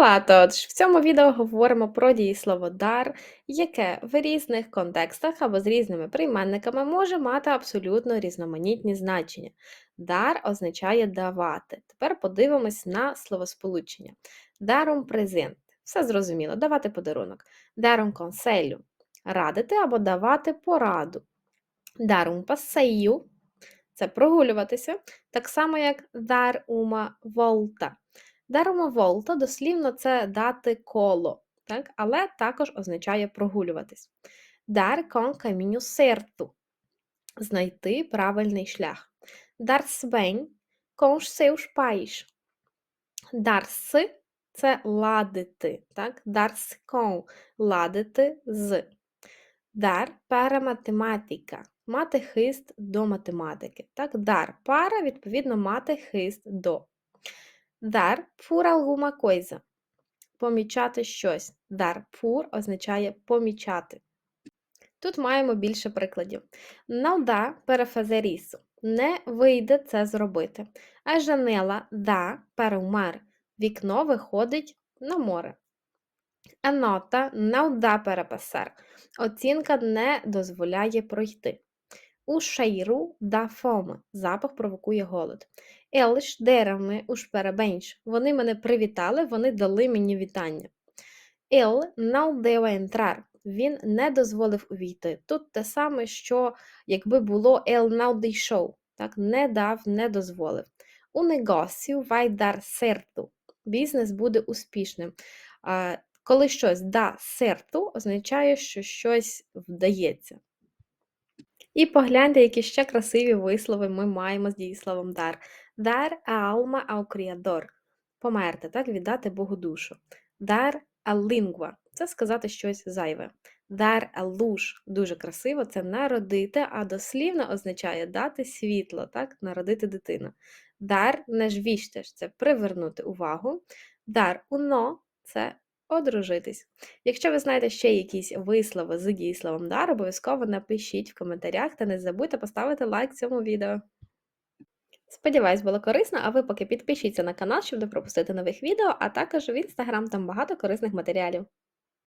Ола, тож в цьому відео говоримо про дієслово дар, яке в різних контекстах або з різними прийменниками може мати абсолютно різноманітні значення. Дар означає давати. Тепер подивимось на словосполучення. Даром презент. Все зрозуміло, давати подарунок. Даром конселю радити або давати пораду. Даром пасею це прогулюватися, так само як дар ума волта. Дарома волта дослівно це дати коло, так? але також означає прогулюватись. Дар кон каміню серту знайти правильний шлях. Дар свень кон seus pais. Дар це ладити, так? Дар кон ладити з. Дар пара математика мати хист до математики. Так? Дар пара, відповідно, мати хист до. Dar por alguma coisa. Помічати щось. Dar por означає помічати. Тут маємо більше прикладів. Não isso. Не вийде це зробити. А janela dá para. Вікно виходить на море. Dá para passar. Оцінка не дозволяє пройти. O cheiro dá fome. Запах провокує голод. Eles deram-me os parabéns. Вони мене привітали, вони дали мені вітання. Deu a entrar. Він не дозволив увійти. Тут те саме, що якби було ele não. Так, не дав, не дозволив. У vai dar certo. Бізнес буде успішним. Коли щось да certo, означає, що щось вдається. І погляньте, які ще красиві вислови ми маємо з дієсловом дар. A alma ao Criador. Померти, так, віддати Богу душу. Dar a – це сказати щось зайве. A luz – дуже красиво, це народити, а дослівно означає дати світло, так, народити дитину. Dar нежвіштеш – це привернути увагу. Dar uno – це одружитись. Якщо ви знаєте ще якісь вислови з дієсловом дар, обов'язково напишіть в коментарях та не забудьте поставити лайк цьому відео. Сподіваюсь, було корисно, а ви поки підпишіться на канал, щоб не пропустити нових відео, а також в інстаграм там багато корисних матеріалів.